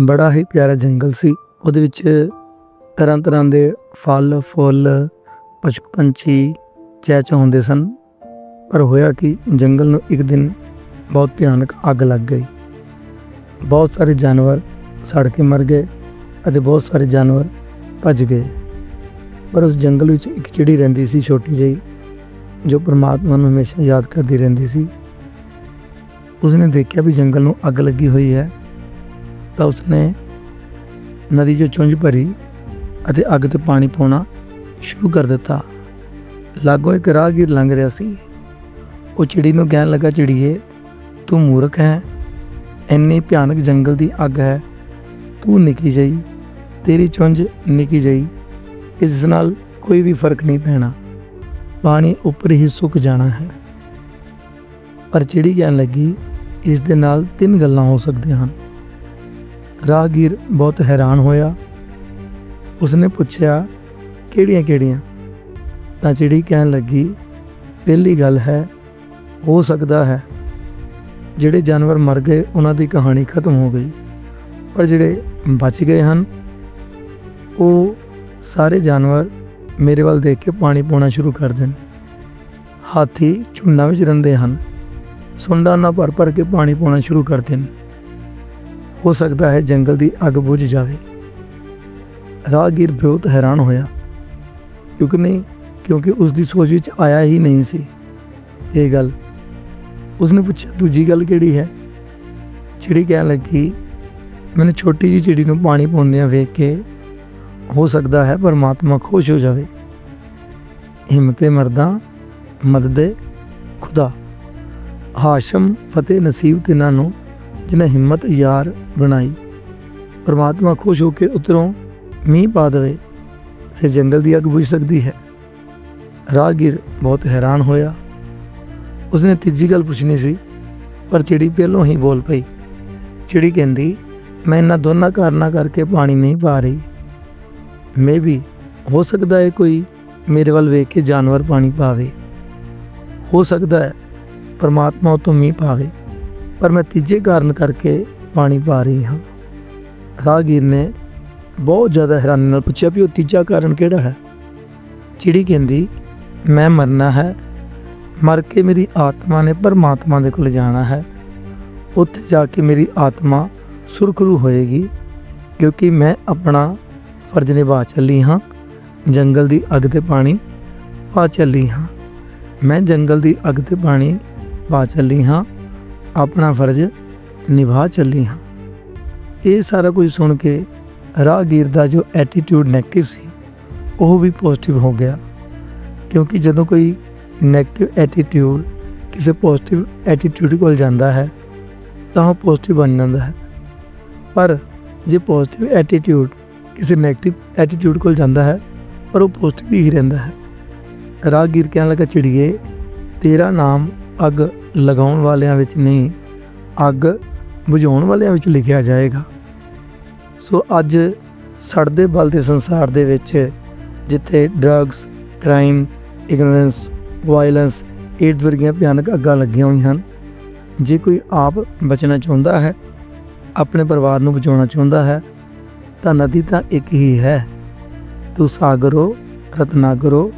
ਬੜਾ ਹੀ ਪਿਆਰਾ ਜੰਗਲ ਸੀ। ਉਹਦੇ ਵਿੱਚ ਤਰ੍ਹਾਂ ਤਰ੍ਹਾਂ ਦੇ ਫਲ, ਫੁੱਲ ਪਸ਼ੂ ਪੰਛੀ ਚਹਿਚਹਾਉਂਦੇ ਸਨ। ਪਰ ਹੋਇਆ ਕਿ ਜੰਗਲ ਨੂੰ ਇੱਕ ਦਿਨ ਬਹੁਤ ਭਿਆਨਕ ਅੱਗ ਲੱਗ ਗਈ। ਬਹੁਤ ਸਾਰੇ ਜਾਨਵਰ ਸੜ ਕੇ ਮਰ ਗਏ ਅਤੇ ਬਹੁਤ ਸਾਰੇ ਜਾਨਵਰ ਭੱਜ ਗਏ। ਪਰ ਉਸ ਜੰਗਲ ਵਿੱਚ ਇੱਕ ਚਿੜੀ ਰਹਿੰਦੀ ਸੀ, ਛੋਟੀ ਜਿਹੀ, ਜੋ ਪਰਮਾਤਮਾ ਨੂੰ ਹਮੇਸ਼ਾ ਯਾਦ ਕਰਦੀ ਰਹਿੰਦੀ ਸੀ। ਉਸਨੇ ਦੇਖਿਆ ਵੀ ਜੰਗਲ ਨੂੰ ਅੱਗ ਲੱਗੀ ਹੋਈ ਹੈ। ਤਾਂ ਉਸਨੇ ਨਦੀ 'ਚੋਂ ਚੁੰਝ ਭਰੀ ਅਤੇ ਅੱਗ ਤੇ ਪਾਣੀ ਪਾਉਣਾ ਸ਼ੁਰੂ ਕਰ ਦਿੱਤਾ। ਲਾਗੋਂ ਇੱਕ ਰਾਹਗੀਰ ਲੰਘ ਰਿਹਾ ਸੀ। ਉਹ ਚਿੜੀ ਨੂੰ ਕਹਿਣ ਲੱਗਾ, ਚਿੜੀਏ, ਤੂੰ ਮੂਰਖ ਹੈ। ਇੰਨੀ ਭਿਆਨਕ ਜੰਗਲ ਦੀ ਅੱਗ ਹੈ। ਤੂੰ ਨਿੱਕੀ ਜਿਹੀ, ਤੇਰੀ ਚੁੰਝ ਨਿੱਕੀ ਜਈ ਇਸ ਨਾਲ ਕੋਈ ਵੀ ਫ਼ਰਕ ਨਹੀਂ ਪੈਣਾ। ਪਾਣੀ ਉੱਪਰ ਹੀ ਸੁੱਕ ਜਾਣਾ ਹੈ। ਪਰ ਚਿੜੀ ਕਹਿਣ ਲੱਗੀ, ਇਸ ਦੇ ਨਾਲ ਤਿੰਨ ਗੱਲਾਂ ਹੋ ਸਕਦੀਆਂ ਹਨ। ਰਾਹਗੀਰ ਬਹੁਤ ਹੈਰਾਨ ਹੋਇਆ। ਉਸਨੇ ਪੁੱਛਿਆ, ਕਿਹੜੀਆਂ ਕਿਹੜੀਆਂ? ਤਾਂ ਚਿੜੀ ਕਹਿਣ ਲੱਗੀ, ਪਹਿਲੀ ਗੱਲ ਹੈ, ਹੋ ਸਕਦਾ ਹੈ, ਜਿਹੜੇ ਜਾਨਵਰ ਮਰ ਗਏ ਉਹਨਾਂ ਦੀ ਕਹਾਣੀ ਖਤਮ ਹੋ ਗਈ, ਪਰ ਜਿਹੜੇ ਬਚ ਗਏ ਹਨ, ਉਹ ਸਾਰੇ ਜਾਨਵਰ ਮੇਰੇ ਵੱਲ ਦੇਖ ਕੇ ਪਾਣੀ ਪਾਉਣਾ ਸ਼ੁਰੂ ਕਰ ਦੇਣ। ਹਾਥੀ ਝੁੰਡਾਂ ਵਿੱਚ ਰਹਿੰਦੇ ਹਨ, ਸੁੰਡਾਂ ਨਾਲ ਭਰ ਭਰ ਕੇ ਪਾਣੀ ਪਾਉਣਾ ਸ਼ੁਰੂ ਕਰ ਦੇਣ। ਹੋ ਸਕਦਾ ਹੈ ਜੰਗਲ ਦੀ ਅੱਗ ਬੁਝ ਜਾਵੇ। ਰਾਹਗੀਰ ਬਹੁਤ ਹੈਰਾਨ ਹੋਇਆ। ਕਿਉਂਕਿ ਨਹੀਂ, ਕਿਉਂਕਿ ਉਸ ਦੀ ਸੋਚ ਵਿੱਚ ਆਇਆ ਹੀ ਨਹੀਂ ਸੀ। ਇਹ ਗੱਲ ਉਸਨੇ ਪੁੱਛਿਆ, ਦੂਜੀ ਗੱਲ ਕਿਹੜੀ ਹੈ? ਚਿੜੀ ਕਹਿਣ ਲੱਗੀ, ਮੈਨੂੰ ਛੋਟੀ ਜਿਹੀ ਚਿੜੀ ਨੂੰ ਪਾਣੀ ਪਾਉਂਦਿਆਂ ਵੇਖ ਕੇ ਹੋ ਸਕਦਾ ਹੈ ਪਰਮਾਤਮਾ ਖੁਸ਼ ਹੋ ਜਾਵੇ। ਹਿੰਮਤੇ ਮਰਦਾ, ਮਦਦੇ ਖੁਦਾ। ਹਾਸ਼ਮ, ਫਤਿਹ ਨਸੀਬ ਤਿਨਾਂ ਨੂੰ ਜਿਨ੍ਹਾਂ ਹਿੰਮਤ ਯਾਰ ਬਣਾਈ, ਪਰਮਾਤਮਾ ਖੁਸ਼ ਹੋ ਕੇ ਉਤਰੋਂ ਮੀਂਹ ਪਾ ਦੇਵੇ, ਫਿਰ ਜੰਗਲ ਦੀ ਅੱਗ ਬੁਝ ਸਕਦੀ ਹੈ। ਰਾਹਗੀਰ ਬਹੁਤ ਹੈਰਾਨ ਹੋਇਆ। ਉਸਨੇ ਤੀਜੀ ਗੱਲ ਪੁੱਛਣੀ ਸੀ, ਪਰ ਚਿੜੀ ਪਹਿਲੋਂ ਹੀ ਬੋਲ ਪਈ। ਚਿੜੀ ਕਹਿੰਦੀ, ਮੈਂ ਇਹਨਾਂ ਦੋਨਾਂ ਕਾਰਨਾਂ ਕਰਕੇ ਪਾਣੀ ਨਹੀਂ ਪਾ ਰਹੀ। ਮੇ ਵੀ ਹੋ ਸਕਦਾ ਹੈ ਕੋਈ ਮੇਰੇ ਵੱਲ ਵੇਖ ਕੇ ਜਾਨਵਰ ਪਾਣੀ ਪਾਵੇ। ਹੋ ਸਕਦਾ ਹੈ ਪਰਮਾਤਮਾ ਤੋਂ ਮੀਂਹ ਪਾਵੇ। ਪਰ ਮੈਂ ਤੀਜੇ ਕਾਰਨ ਕਰਕੇ ਪਾਣੀ ਪਾ ਰਹੀ ਹਾਂ। ਰਾਹਗੀਰ ਨੇ ਬਹੁਤ ਜ਼ਿਆਦਾ ਹੈਰਾਨੀ ਨਾਲ ਪੁੱਛਿਆ ਵੀ ਉਹ ਤੀਜਾ ਕਾਰਨ ਕਿਹੜਾ ਹੈ? ਚਿੜੀ ਕਹਿੰਦੀ, ਮੈਂ ਮਰਨਾ ਹੈ। ਮਰ ਕੇ ਮੇਰੀ ਆਤਮਾ ਨੇ ਪਰਮਾਤਮਾ ਦੇ ਕੋਲ ਜਾਣਾ ਹੈ। ਉੱਥੇ ਜਾ ਕੇ ਮੇਰੀ ਆਤਮਾ ਸੁਰਖਰੂ ਹੋਏਗੀ, ਕਿਉਂਕਿ ਮੈਂ ਆਪਣਾ ਫਰਜ਼ ਨਿਭਾ ਚੱਲੀ ਹਾਂ। ਜੰਗਲ ਦੀ ਅੱਗ ਤੇ ਪਾਣੀ ਪਾ ਚੱਲੀ ਹਾਂ। ਮੈਂ ਜੰਗਲ ਦੀ ਅੱਗ ਤੇ ਪਾਣੀ ਪਾ ਚੱਲੀ ਹਾਂ। ਆਪਣਾ ਫਰਜ਼ ਨਿਭਾ ਚੱਲੀ ਹਾਂ। ਇਹ ਸਾਰਾ ਕੁਝ ਸੁਣ ਕੇ ਰਾਹਗੀਰ ਦਾ ਜੋ ਐਟੀਟਿਊਡ 네ਗੇਟਿਵ ਸੀ, ਉਹ ਵੀ ਪੋਜ਼ਿਟਿਵ ਹੋ ਗਿਆ। ਕਿਉਂਕਿ ਜਦੋਂ ਕੋਈ 네ਗੇਟਿਵ ਐਟੀਟਿਊਡ ਕਿਸੇ ਪੋਜ਼ਿਟਿਵ ਐਟੀਟਿਊਡ ਕੋਲ ਜਾਂਦਾ ਹੈ, ਤਾਂ ਉਹ ਪੋਜ਼ਿਟਿਵ ਬਣ ਜਾਂਦਾ ਹੈ। ਪਰ ਜੇ ਪੋਜ਼ਿਟਿਵ ਐਟੀਟਿਊਡ ਕਿਸੇ 네ਗੇਟਿਵ ਐਟੀਟਿਊਡ ਕੋਲ ਜਾਂਦਾ ਹੈ, ਪਰ ਉਹ ਪੋਜ਼ਿਟਿਵ ਹੀ ਰਹਿੰਦਾ ਹੈ। ਰਾਹਗੀਰ ਕਹਿਣ ਲੱਗਾ, ਚਿੜੀਏ, ਤੇਰਾ ਨਾਮ ਅੱਗ ਲਗਾਉਣ ਵਾਲਿਆਂ ਵਿੱਚ ਨਹੀਂ, ਅੱਗ ਬੁਝਾਉਣ ਵਾਲਿਆਂ ਵਿੱਚ ਲਿਖਿਆ ਜਾਏਗਾ। ਸੋ ਅੱਜ ਸੜਦੇ ਬਲਦੇ ਸੰਸਾਰ ਦੇ ਵਿੱਚ ਜਿੱਥੇ drugs crime ignorance violence AIDS ਵਰਗੀਆਂ ਭਿਆਨਕ ਅੱਗਾਂ ਲੱਗੀਆਂ ਹੋਈਆਂ ਹਨ, ਜੇ ਕੋਈ ਆਪ ਬਚਣਾ ਚਾਹੁੰਦਾ ਹੈ, ਆਪਣੇ ਪਰਿਵਾਰ ਨੂੰ ਬਚਾਉਣਾ ਚਾਹੁੰਦਾ ਹੈ, ਤਾਂ ਨਦੀ ਤਾਂ ਇੱਕ ਹੀ ਹੈ। ਤੂੰ ਸਾਗਰੋ, ਰਤਨਾਗਰੋ,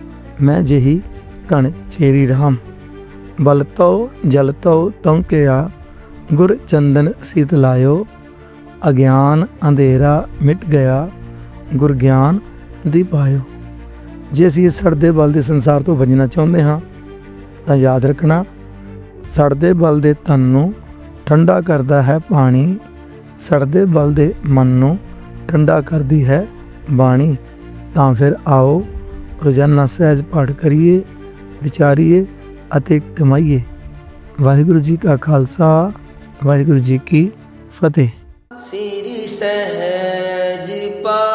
ਮੈਂ ਜਿਹੀ ਕਣ ਛੇਰੀ ਰਾਮ ਬਲਤੋ ਜਲਤੋ ਤੰਕਿਆ ਗੁਰ ਚੰਦਨ ਸੀਤ ਲਾਇਓ, ਅਗਿਆਨ ਅੰਧੇਰਾ ਮਿਟ ਗਿਆ, ਗੁਰ ਗਿਆਨ ਦੀਪਾਇਓ ਜੇ ਅਸੀਂ ਸੜਦੇ ਬਲ ਦੇ ਸੰਸਾਰ ਤੋਂ ਬਚਣਾ ਚਾਹੁੰਦੇ ਹਾਂ, ਤਾਂ ਯਾਦ ਰੱਖਣਾ ਸੜਦੇ ਬਲ ਦੇ ਤਨ ਨੂੰ ਠੰਡਾ ਕਰਦਾ ਹੈ ਪਾਣੀ ਸੜਦੇ ਬਲ ਦੇ ਮਨ ਨੂੰ ਠੰਡਾ ਕਰਦੀ ਹੈ ਬਾਣੀ। ਤਾਂ ਫਿਰ ਆਓ ਰੋਜ਼ਾਨਾ ਸਹਿਜ ਪਾਠ ਕਰੀਏ, ਵਿਚਾਰੀਏ ਅਤੇ ਕਮਾਈਏ। ਵਾਹਿਗੁਰੂ ਜੀ ਕਾ ਖਾਲਸਾ ਵਾਹਿਗੁਰੂ ਜੀ ਕੀ ਫਤਿਹ। ਸ੍ਰੀ ਸਹਿਜ ਪਾ